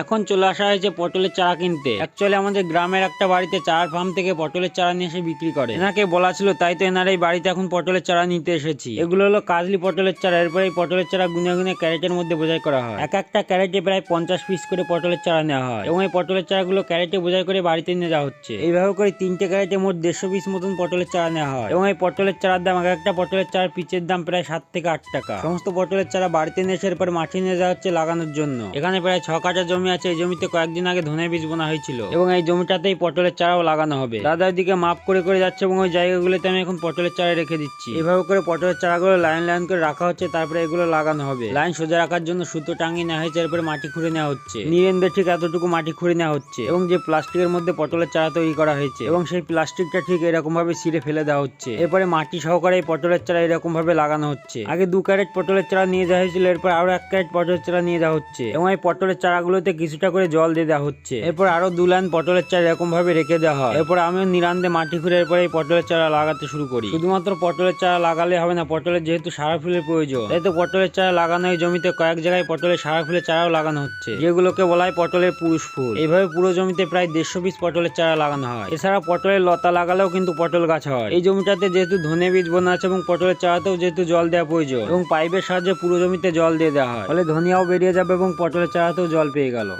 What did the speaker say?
এখন চলে আসা হয়েছে পটলের চারা কিনতে। অ্যাকচুয়ালি আমাদের গ্রামের একটা বাড়িতে চারার ফার্ম থেকে পটলের চারা নিয়ে এসে বিক্রি করে। এনাকে বলা ছিল, তাই তো এনার এই বাড়িতে এখন পটলের চারা নিতে এসেছি। এগুলো হলো কাজলি পটলের চারা। এরপরে এই পটলের চারা গুনে গুনে ক্যারেটের মধ্যে বোঝাই করা হয়। এক একটা ক্যারেটে প্রায় পঞ্চাশ পিস করে পটলের চারা নেওয়া হয় এবং এই পটলের চারাগুলো ক্যারেটে বোঝাই করে বাড়িতে নিয়ে যাওয়া হচ্ছে। এইভাবে করে তিনটে ক্যারেটে মোট দেড়শো পিস মতন পটলের চারা নেওয়া হয় এবং এই পটলের চারার দাম, এক একটা পটলের চারার পিচের দাম প্রায় সাত থেকে আট টাকা। সমস্ত পটলের চারা বাড়িতে নিয়ে এসে এরপর মাটি নিয়ে যাওয়া হচ্ছে লাগানোর জন্য। এখানে প্রায় ছ কাঠা জমি আছে এই জমিতে কয়েকদিন আগে ধনে বীজ বোনা হয়েছিল। এবং এই জমিটাতেই পটলের চারাও লাগানো হবে। দাদা দিকে মাপ করে করে যাচ্ছে এবং ওই জায়গাগুলোতে আমি এখন পটলের চারা রেখে দিচ্ছি। এভাবে করে পটলের চারাগুলো লাইন লাইন করে রাখা হচ্ছে, তারপরে এগুলো লাগানো হবে। লাইন সোজা রাখার জন্য সুতো টাঙিয়ে নেওয়া হয়েছে, এরপরে মাটি খুঁড়ে নেওয়া হচ্ছে। নিরেন্দ্র ঠিক এতটুকু মাটি খুঁড়ে নেওয়া হচ্ছে। এবং যে প্লাস্টিকের মধ্যে পটলের চারা তৈরি করা হয়েছে, এবং সেই প্লাস্টিকটা ঠিক এরকম ভাবে ছিঁড়ে ফেলে দেওয়া হচ্ছে। এরপরে মাটি সহকারে এই পটলের চারা এরকম ভাবে লাগানো হচ্ছে। আগে দু ক্যারেট পটলের চারা নিয়ে যাওয়া হয়েছিল, এরপর আরও এক ক্যারেট পটলের চারা নিয়ে যাওয়া হচ্ছে। এবং এই পটলের চারাগুলোতে কিছুটা করে জল দিয়ে দেওয়া হচ্ছে। এরপর আরও দু লাইন পটলের চারা এরকম ভাবে রেখে দেওয়া হয়। এরপর আমিও নিরান্দে মাটি খুঁড়ে এরপরে এই পটলের চারা লাগাতে শুরু করি। শুধুমাত্র পটলের চারা লাগালে হবে না, পটলের যেহেতু সারা ফুলের প্রয়োজন। তাই তো পটলের চারা লাগানো এই জমিতে কয়েক জায়গায় পটলের সারা ফুলের চারাও লাগানো হচ্ছে। যেগুলোকে বলা হয় পটলের পুরুষ ফুল। এইভাবে পুরো জমিতে প্রায় দেড়শো পিস পটলের চারা লাগানো হয়। এছাড়া পটলের লতা লাগালেও কিন্তু পটল গাছ হয়। এই জমিটাতে যেহেতু ধনে বীজ বোনা আছে এবং পটলের চারাতেও যেহেতু জল দেওয়া প্রয়োজন এবং পাইপের সাহায্যে পুরো জমিতে জল দিয়ে দেওয়া হয়। ফলে ধনিয়াও বেরিয়ে যাবে এবং পটলের চারাতেও জল পেয়ে গেল।